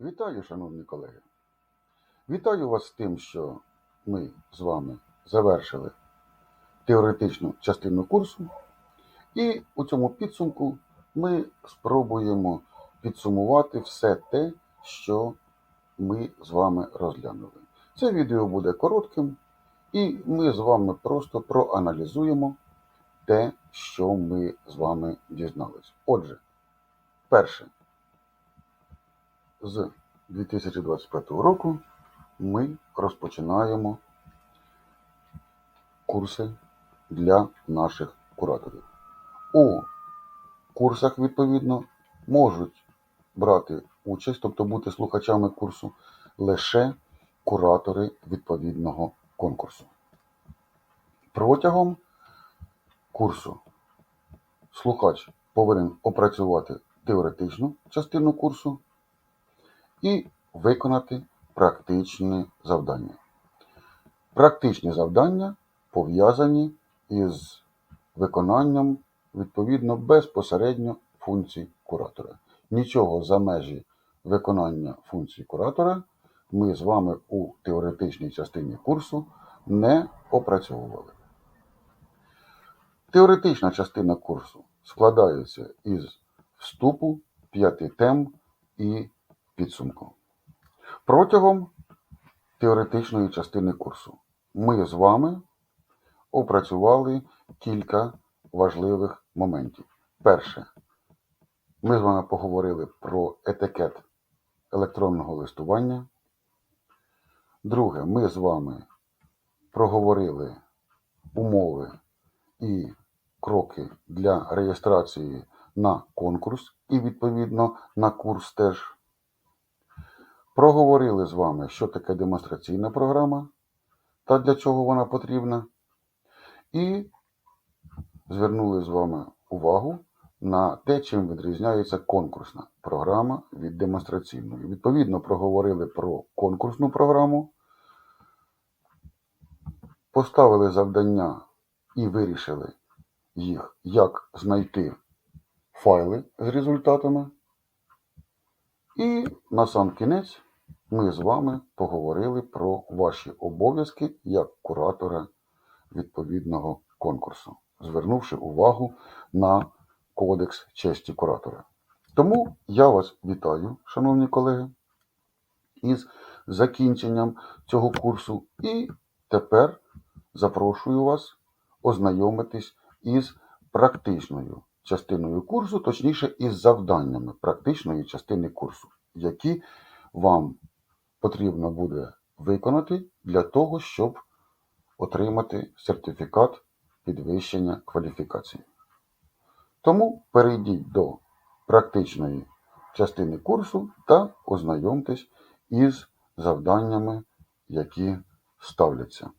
Вітаю, шановні колеги. Вітаю вас з тим, що ми з вами завершили теоретичну частину курсу. І у цьому підсумку ми спробуємо підсумувати все те, що ми з вами розглянули. Це відео буде коротким, і ми з вами просто проаналізуємо те, що ми з вами дізнались. Отже, перше, з 2025 року ми розпочинаємо курси для наших кураторів. У курсах, відповідно, можуть брати участь, тобто бути слухачами курсу, лише куратори відповідного конкурсу. Протягом курсу слухач повинен опрацювати теоретичну частину курсу і виконати практичні завдання. Практичні завдання пов'язані із виконанням відповідно безпосередньо функцій куратора. Нічого за межі виконання функцій куратора ми з вами у теоретичній частині курсу не опрацьовували. Теоретична частина курсу складається із вступу, п'яти тем і підсумку. Протягом теоретичної частини курсу ми з вами опрацювали кілька важливих моментів. Перше, ми з вами поговорили про етикет електронного листування. Друге, ми з вами проговорили умови і кроки для реєстрації на конкурс і, відповідно, на курс теж. Проговорили з вами, що таке демонстраційна програма та для чого вона потрібна. І звернули з вами увагу на те, чим відрізняється конкурсна програма від демонстраційної. Відповідно, проговорили про конкурсну програму, поставили завдання і вирішили їх, як знайти файли з результатами. І на сам кінець ми з вами поговорили про ваші обов'язки як куратора відповідного конкурсу, звернувши увагу на Кодекс честі куратора. Тому я вас вітаю, шановні колеги, із закінченням цього курсу. І тепер запрошую вас ознайомитись із практичною частиною курсу, точніше, із завданнями практичної частини курсу, які вам потрібно буде виконати для того, щоб отримати сертифікат підвищення кваліфікації. Тому перейдіть до практичної частини курсу та ознайомтесь із завданнями, які ставляться.